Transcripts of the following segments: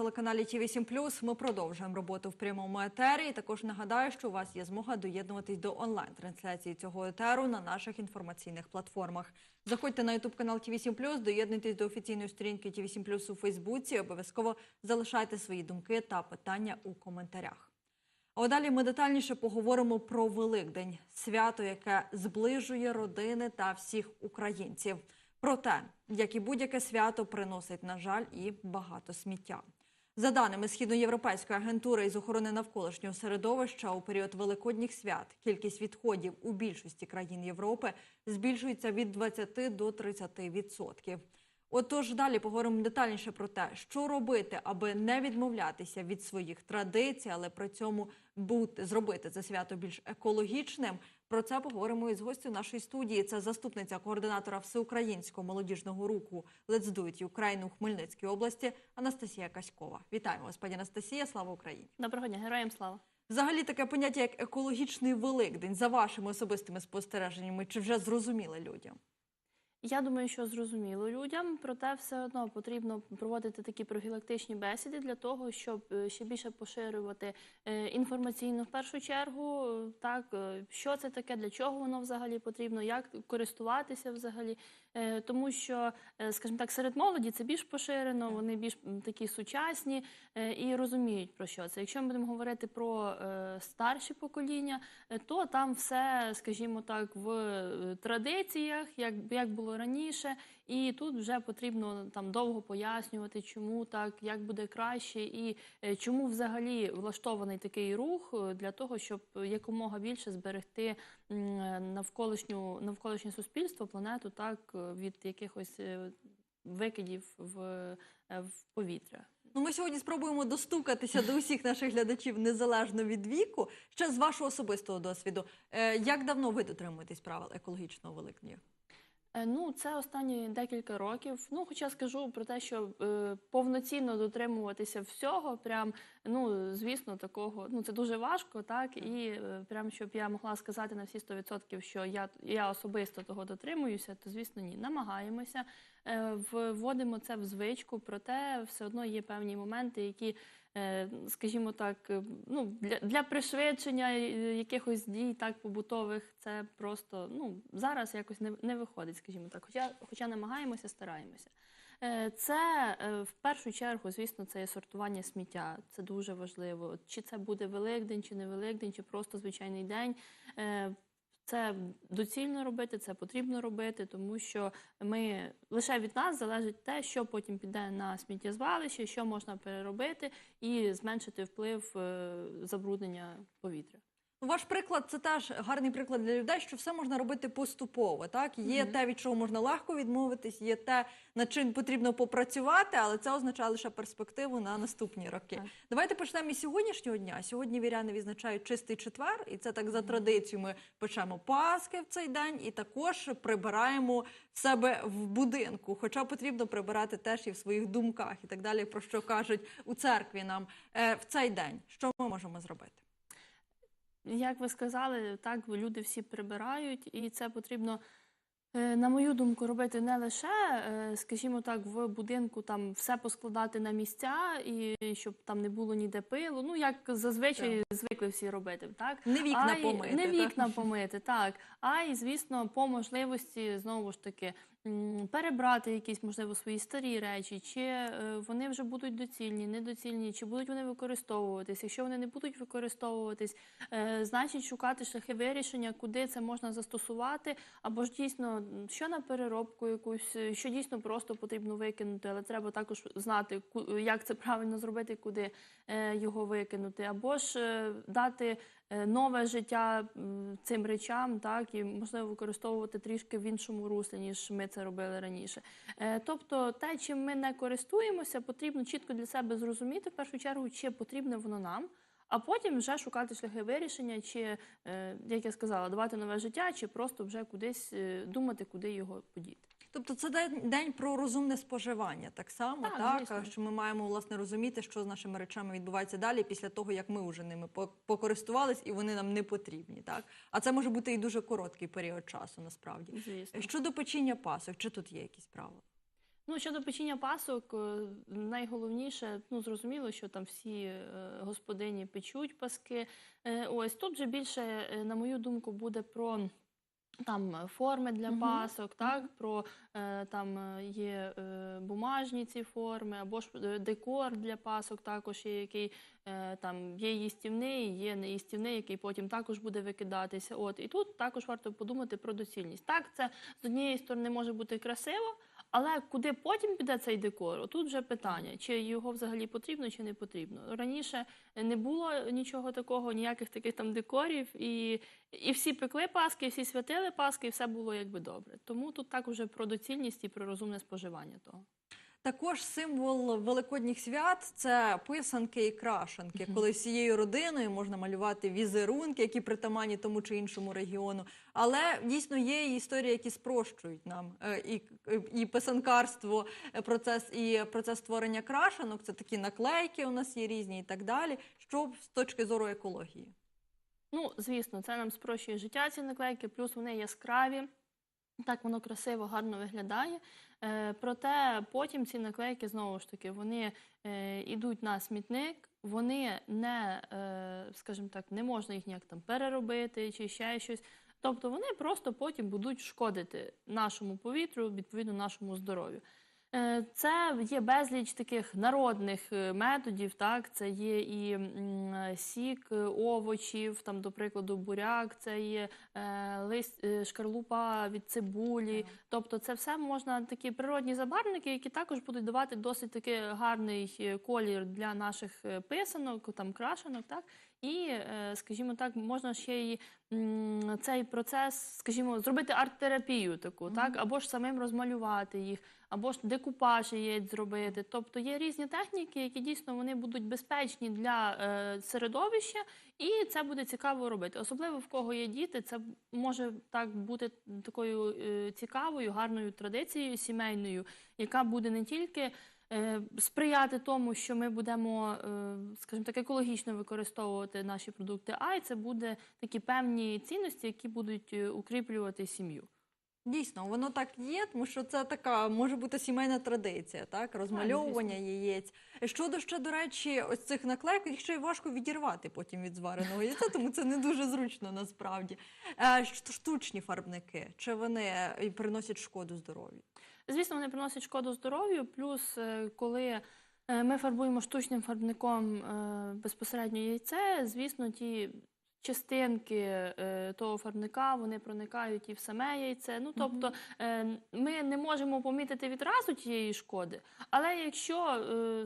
телеканалі Ті 8 Ми продовжуємо роботу в прямому етері. І також нагадаю, що у вас є змога доєднуватись до онлайн-трансляції цього етеру на наших інформаційних платформах. Заходьте на Ютуб канал Ті 8 доєднуйтесь до офіційної сторінки Ті 8 у Фейсбуці. Обов'язково залишайте свої думки та питання у коментарях. А далі ми детальніше поговоримо про Великдень, свято, яке зближує родини та всіх українців. Про те, як і будь-яке свято приносить, на жаль, і багато сміття. За даними Східноєвропейської агентури із охорони навколишнього середовища, у період великодніх свят кількість відходів у більшості країн Європи збільшується від 20 до 30 відсотків. Отож, далі поговоримо детальніше про те, що робити, аби не відмовлятися від своїх традицій, але при цьому бути зробити це свято більш екологічним. Про це поговоримо із гостю нашої студії. Це заступниця координатора всеукраїнського молодіжного руху Let's Do It Ukraine у Хмельницькій області Анастасія Каськова. Вітаємо вас, пані Анастасія. Слава Україні! Доброго дня, героям слава. Взагалі таке поняття як екологічний великдень за вашими особистими спостереженнями, чи вже зрозуміли людям? Я думаю, що зрозуміло людям, проте все одно потрібно проводити такі профілактичні бесіди для того, щоб е, ще більше поширювати е, інформаційно в першу чергу, е, так що це таке, для чого воно взагалі потрібно, як користуватися взагалі. Е, Тому що, е, скажімо так, серед молоді це більш поширено, вони більш такі сучасні е, і розуміють про що це. Якщо ми будемо говорити про старші покоління, то там все, скажімо так, в традиціях, як, як було раніше, і тут вже потрібно там довго пояснювати, чому так, як буде краще, і е, чому взагалі влаштований такий рух е, для того, щоб якомога більше зберегти е, навколишню навколишнє суспільство, планету так від якихось викидів в, в повітря. Ну, ми сьогодні спробуємо достукатися до усіх наших глядачів незалежно від віку. Ще з вашого особистого досвіду. Як давно ви дотримуєтесь правил екологічного великдня? Е, Ну, це останні декілька років. Ну, хоча скажу про те, що е, повноцінно дотримуватися всього, прям ну звісно, такого ну це дуже важко, так і е, прям щоб я могла сказати на всі 100%, що я, я особисто того дотримуюся, то звісно ні. Намагаємося, е, вводимо це в звичку, проте все одно є певні моменти, які. Е, Скажімо так, е, ну для, для пришвидшення е, якихось дій так побутових, це просто ну зараз якось не, не виходить, скажімо так. Хоча, хоча намагаємося, стараємося. Це в першу чергу, звісно, це є сортування сміття. Це дуже важливо. Чи це буде Великдень, чи не Великдень, чи просто звичайний день. Це доцільно робити, це потрібно робити, тому що ми лише від нас залежить те, що потім піде на сміттєзвалище, що можна переробити і зменшити вплив е, забруднення повітря. Ваш приклад це теж гарний приклад для людей, що все можна робити поступово. Так є Мгм. те, від чого можна легко відмовитись, є те, над чим потрібно попрацювати, але це означає лише перспективу на наступні роки. Так. Давайте почнемо із сьогоднішнього дня. Сьогодні віряни відзначають чистий четвер, і це так за традицією. Ми печемо паски в цей день і також прибираємо себе в будинку. Хоча потрібно прибирати теж і в своїх думках, і так далі, про що кажуть у церкві нам Е, в цей день. Що ми можемо зробити? Як ви сказали, так люди всі прибирають, і це потрібно, е, на мою думку, робити не лише, е, скажімо так, в будинку там все поскладати на місця, і щоб там не було ніде пилу. Ну як зазвичай звикли всі робити, так Не вікна а й- помити. не так? вікна помити, так. А й звісно, по можливості знову ж таки перебрати якісь можливо свої старі речі, чи е, вони вже будуть доцільні, недоцільні, чи будуть вони використовуватись. Якщо вони не будуть використовуватись, е, значить шукати шляхи вирішення, куди це можна застосувати, або ж дійсно що на переробку якусь, е, що дійсно просто потрібно викинути, але треба також знати, як це правильно зробити, куди його викинути, або ж дати нове життя цим речам, так і можливо використовувати трішки в іншому руслі, ніж ми це робили раніше. Е, Тобто, те, чим ми не користуємося, потрібно чітко для себе зрозуміти в першу чергу, чи потрібне воно нам. А потім вже шукати шляхи вирішення, чи, е, як я сказала, давати нове життя, чи просто вже кудись е, думати, куди його подіти. Тобто це день, день про розумне споживання, так само, Так, так, звісно. що ми маємо власне розуміти, що з нашими речами відбувається далі після того, як ми вже ними покористувались і вони нам не потрібні. Так, а це може бути і дуже короткий період часу, насправді. Звісно. Щодо печіння пасок, чи тут є якісь правила? Ну, щодо печіння пасок, е, найголовніше, ну зрозуміло, що там всі е, господині печуть паски. Е, Ось тут вже більше, е, на мою думку, буде про. Там е, форми для пасок, так про е, там е, є е, бумажні ці форми, або ж е, декор для пасок, також є який е, там є їстівний, є неїстівний, який потім також буде викидатися. От і тут також варто подумати про доцільність. Так, це з однієї сторони може бути красиво, але куди потім піде цей декор? Тут вже питання, чи його взагалі потрібно, чи не потрібно. Раніше не було нічого такого, ніяких таких там декорів, і, і всі пекли паски, всі святили паски, і все було якби добре. Тому тут так уже про доцільність і про розумне споживання того. Також символ великодніх свят це писанки і крашенки, коли всією родиною можна малювати візерунки, які притаманні тому чи іншому регіону. Але дійсно є і історії, які спрощують нам е, і, і писанкарство, е, процес і процес створення крашенок. Це такі наклейки у нас є різні і так далі. Що з точки зору екології? Ну, звісно, це нам спрощує життя ці наклейки, плюс вони яскраві. Так воно красиво, гарно виглядає. Е, проте потім ці наклейки знову ж таки вони е, йдуть на смітник, вони не, е, скажімо так, не можна їх ніяк там переробити чи ще щось. Тобто вони просто потім будуть шкодити нашому повітрю, відповідно нашому здоров'ю. Е, Це є безліч таких народних е, методів. Так, це є і е, сік овочів, там, до прикладу, буряк, це є лист, шкарлупа від цибулі. Тобто, це все можна такі природні забарвники, які також будуть давати досить такий гарний колір для наших писанок, там крашенок, так. І, е, скажімо так, можна ще й цей процес, скажімо, зробити арт-терапію таку, так, або ж самим розмалювати їх, або ж декупаж яєць зробити. Тобто є різні техніки, які дійсно вони будуть безпечні для е, середовища, і це буде цікаво робити. Особливо в кого є діти, це може так бути такою е, цікавою, гарною традицією сімейною, яка буде не тільки сприяти тому, що ми будемо, е, скажімо так, екологічно використовувати наші продукти, а й це буде такі певні цінності, які будуть е, укріплювати сім'ю. Дійсно, воно так є, тому що це така може бути сімейна традиція, так розмальовування яєць. Щодо ще, до речі, ось цих наклейок, їх ще й важко відірвати потім від звареного яйця, тому це не дуже зручно насправді. Е, Штучні фарбники, чи вони е, приносять шкоду здоров'ю? Звісно, вони приносять шкоду здоров'ю. Плюс, е, коли е, ми фарбуємо штучним фарбником е, безпосередньо яйце, звісно, ті частинки того фарбника вони проникають і в саме яйце. Ну тобто ми не можемо помітити відразу тієї шкоди, але якщо,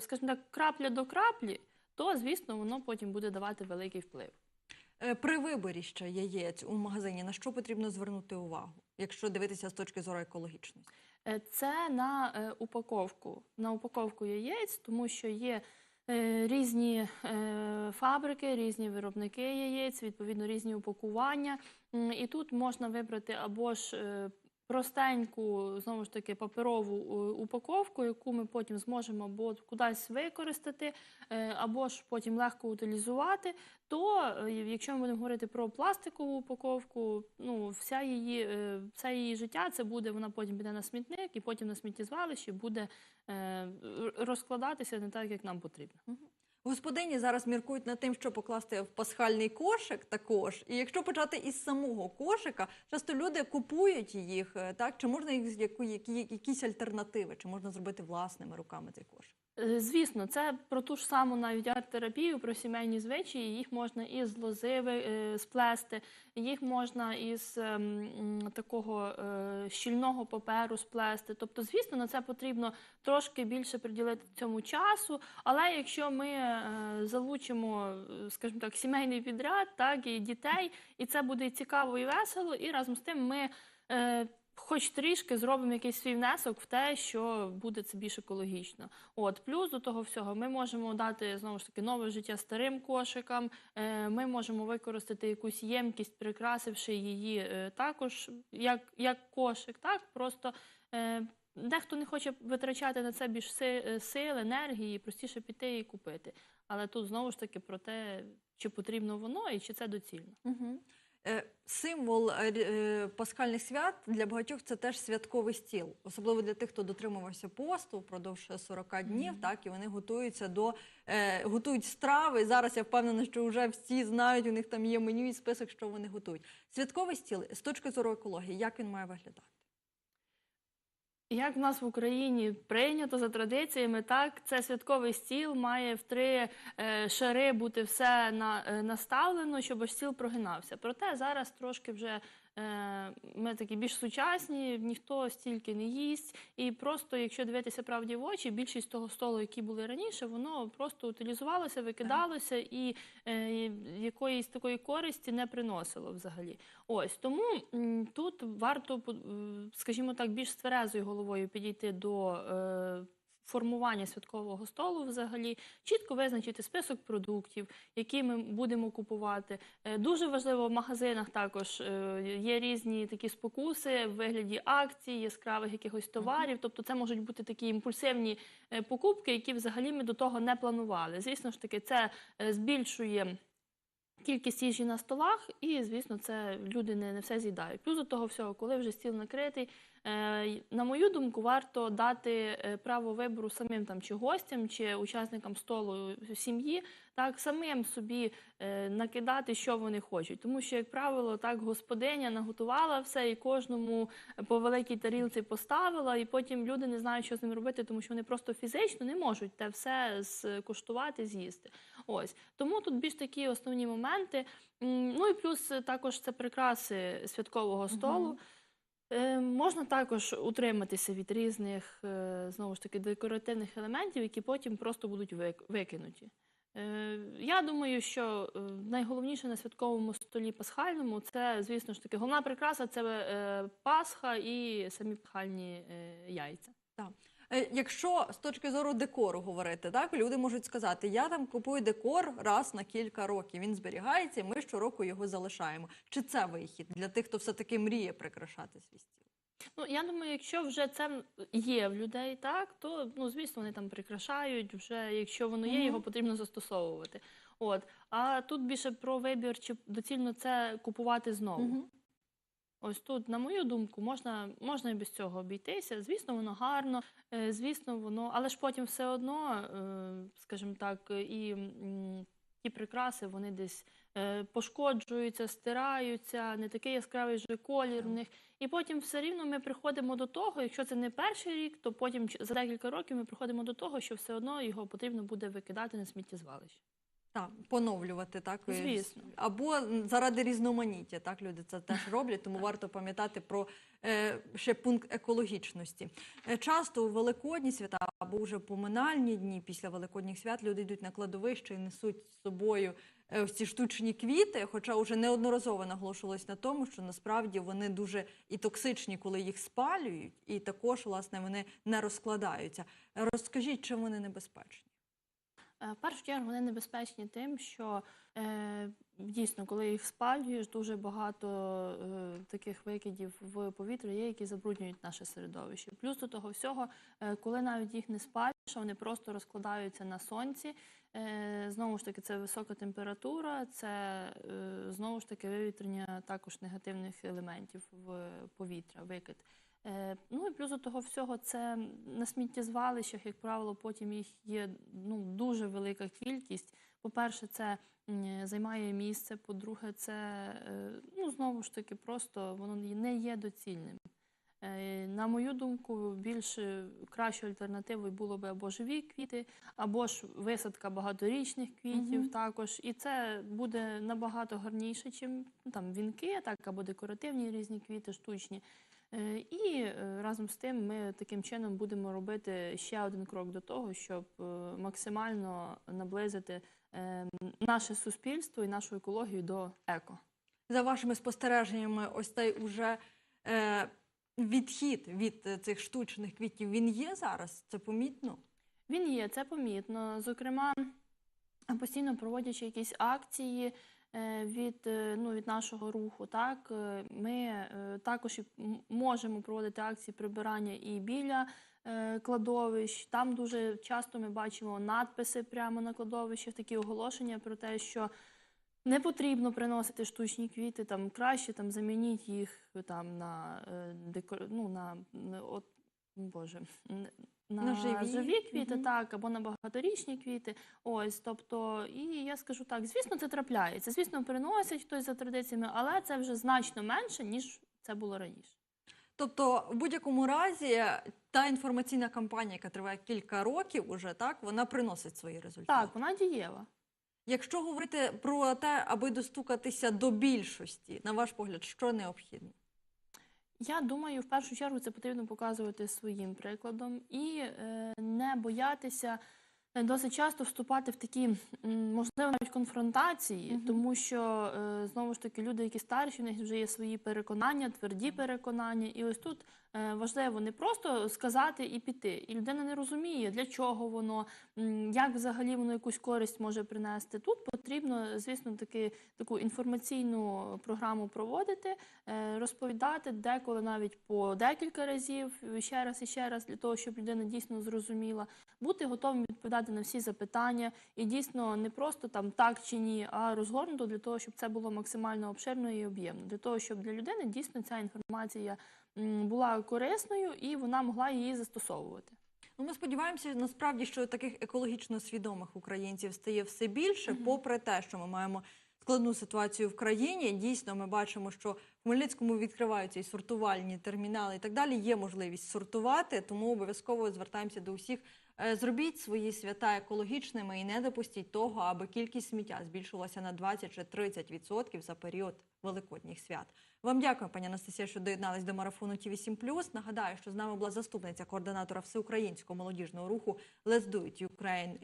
скажімо так, крапля до краплі, то звісно воно потім буде давати великий вплив. При виборі ще яєць у магазині на що потрібно звернути увагу, якщо дивитися з точки зору екологічності? Е, Це на е, упаковку, на упаковку яєць, тому що є е, різні фабрики, різні виробники яєць, відповідно різні упакування. І тут можна вибрати або ж простеньку, знову ж таки, паперову е, упаковку, яку ми потім зможемо або кудись використати, е, або ж потім легко утилізувати. То е, якщо ми будемо говорити про пластикову упаковку, ну вся її, все її життя це буде, вона потім піде на смітник і потім на сміттєзвалищі буде розкладатися не так, як нам потрібно. Господині зараз міркують над тим, що покласти в пасхальний кошик також. І якщо почати із самого кошика, часто люди купують їх, е, так чи можна їх які, якісь альтернативи, чи можна зробити власними руками цей кошик? Е, Звісно, це про ту ж саму навіть арт-терапію, про сімейні звичаї. Їх можна із лози ви- е, сплести, їх можна із ем, такого е, щільного паперу сплести. Тобто, звісно, на це потрібно трошки більше приділити цьому часу. Але якщо ми залучимо, скажімо так, сімейний підряд, так і дітей, і це буде цікаво і весело, і разом з тим ми. Хоч трішки зробимо якийсь свій внесок в те, що буде це більш екологічно. От плюс до того всього, ми можемо дати знову ж таки нове життя старим кошикам. Е, Ми можемо використати якусь ємкість, прикрасивши її е, також як, як кошик. Так просто е, дехто не хоче витрачати на це більш сил, енергії, простіше піти і купити. Але тут знову ж таки про те, чи потрібно воно і чи це доцільно. Угу. Е, Символ е, е, пасхальних свят для багатьох це теж святковий стіл, особливо для тих, хто дотримувався посту впродовж 40 днів. Так і вони готуються до е, готують страви. Зараз я впевнена, що вже всі знають. У них там є меню і список, що вони готують. Святковий стіл з точки зору екології, як він має виглядати? Як в нас в Україні прийнято за традиціями, так це святковий стіл має в три е, шари бути все на, е, наставлено, щоб стіл прогинався. Проте зараз трошки вже ми такі більш сучасні, ніхто стільки не їсть. І просто, якщо дивитися правді в очі, більшість того столу, які були раніше, воно просто утилізувалося, викидалося і е, якоїсь такої користі не приносило взагалі. Ось тому тут варто, е, скажімо так, більш тверезою головою підійти до е, формування святкового столу взагалі, чітко визначити список продуктів, які ми будемо купувати. Е, Дуже важливо в магазинах також е, є різні такі спокуси в вигляді акцій, яскравих якихось товарів. Тобто це можуть бути такі імпульсивні е, покупки, які взагалі ми до того не планували. Звісно ж таки, це збільшує. Кількість їжі на столах, і звісно, це люди не, не все з'їдають. Плюс до того всього, коли вже стіл накритий, на мою думку, варто дати е, право вибору самим там чи гостям, чи учасникам столу сім'ї, так самим собі е, накидати, що вони хочуть. Тому що, як правило, так господиня наготувала все і кожному по великій тарілці поставила, і потім люди не знають, що з ним робити, тому що вони просто фізично не можуть те все скуштувати, з'їсти. Ось тому тут більш такі основні моменти. Ну і плюс е, також це прикраси святкового столу. Е, можна також утриматися від різних е, знову ж таки декоративних елементів, які потім просто будуть вик- викинуті. Е, я думаю, що найголовніше на святковому столі пасхальному це, звісно ж таки, головна прикраса це Пасха і самі пасхальні яйця. Е, Якщо з точки зору декору говорити, так люди можуть сказати, я там купую декор раз на кілька років. Він зберігається, і ми щороку його залишаємо. Чи це вихід для тих, хто все таки мріє прикрашати свій стіл? Ну, я думаю, якщо вже це є в людей, так, то ну, звісно, вони там прикрашають, вже якщо воно є, його потрібно застосовувати. От. А тут більше про вибір, чи доцільно це купувати знову. Ось тут, на мою думку, можна, можна і без цього обійтися. Звісно, воно гарно, е, звісно, воно, але ж потім все одно, е, скажімо так, і ті прикраси вони десь е, пошкоджуються, стираються, не такий яскравий же колір в них. І потім все рівно ми приходимо до того, якщо це не перший рік, то потім за декілька років ми приходимо до того, що все одно його потрібно буде викидати на сміттєзвалище. Так, поновлювати, так Звісно. або заради різноманіття, так люди це теж роблять, тому варто пам'ятати про е, ще пункт екологічності. Е, часто у великодні свята або вже поминальні дні після великодніх свят люди йдуть на кладовище і несуть з собою е, ці штучні квіти. Хоча вже неодноразово наголошувалось на тому, що насправді вони дуже і токсичні, коли їх спалюють, і також власне вони не розкладаються. Розкажіть, чим вони небезпечні? Е, В першу чергу вони небезпечні тим, що е, дійсно, коли їх спалюєш, дуже багато е, таких викидів в повітря є, які забруднюють наше середовище. Плюс до того всього, е, коли навіть їх не спалюєш, вони просто розкладаються на сонці. Е, знову ж таки, це висока температура, це е, знову ж таки вивітрення також негативних елементів в повітря, викид. Е, Ну і плюс до того всього, це на сміттєзвалищах, як правило, потім їх є ну, дуже велика кількість. По-перше, це займає місце. По-друге, це ну, знову ж таки просто воно не є доцільним. Е, На мою думку, більш кращою альтернативою було би або живі квіти, або ж висадка багаторічних квітів Мгм. також. І це буде набагато гарніше, чим ну, там вінки, так або декоративні різні квіти, штучні. Е, І е, разом з тим ми таким чином будемо робити ще один крок до того, щоб максимально наблизити наше суспільство і нашу екологію до еко. За вашими спостереженнями, ось цей уже відхід від е, цих штучних квітів він є зараз? Це помітно? Він є, це помітно. Зокрема, постійно проводячи якісь акції е, від, е, ну, від нашого руху, так, ми також можемо проводити акції прибирання і біля кладовищ. Там дуже часто ми бачимо надписи прямо на кладовищах, такі оголошення про те, що Не потрібно приносити штучні квіти, там краще там замініть їх е, там на е, декор... ну, на, на от, Боже, на, На живі? квіти, Мгм. так, або на багаторічні квіти. Ось, тобто, і я скажу так, звісно, це трапляється. Звісно, приносять хтось за традиціями, але це вже значно менше, ніж це було раніше. Тобто, в будь-якому разі, та інформаційна кампанія, яка триває кілька років, уже так вона приносить свої результати. Так, вона дієва. Якщо говорити про те, аби достукатися до більшості, на ваш погляд, що необхідно? Я думаю, в першу чергу це потрібно показувати своїм прикладом і е, не боятися досить часто вступати в такі, можливо, навіть конфронтації, Мгм. тому що е, знову ж таки люди, які старші, у них вже є свої переконання, тверді переконання. І ось тут е, важливо не просто сказати і піти. І людина не розуміє, для чого воно, як взагалі воно якусь користь може принести. Тут потрібно, звісно, таки таку інформаційну програму проводити, е, розповідати деколи навіть по декілька разів, е, ще раз і ще раз, для того, щоб людина дійсно зрозуміла, бути готовим відповідати на всі запитання і дійсно не просто там так чи ні, а розгорнуто для того, щоб це було максимально обширно і об'ємно, для того, щоб для людини дійсно ця інформація була корисною і вона могла її застосовувати. Ну, ми сподіваємося, насправді, що таких екологічно свідомих українців стає все більше, попри те, що ми маємо складну ситуацію в країні. Дійсно, ми бачимо, що в Хмельницькому відкриваються і сортувальні термінали і так далі. Є можливість сортувати, тому обов'язково звертаємося до усіх. Е, Зробіть свої свята екологічними і не допустіть того, аби кількість сміття збільшилася на 20 чи 30 відсотків за період великодніх свят. Вам дякую, пані Анастасія, що доєднались до марафону Ті 7 Нагадаю, що з нами була заступниця координатора всеукраїнського молодіжного руху Let's Do It Ukraine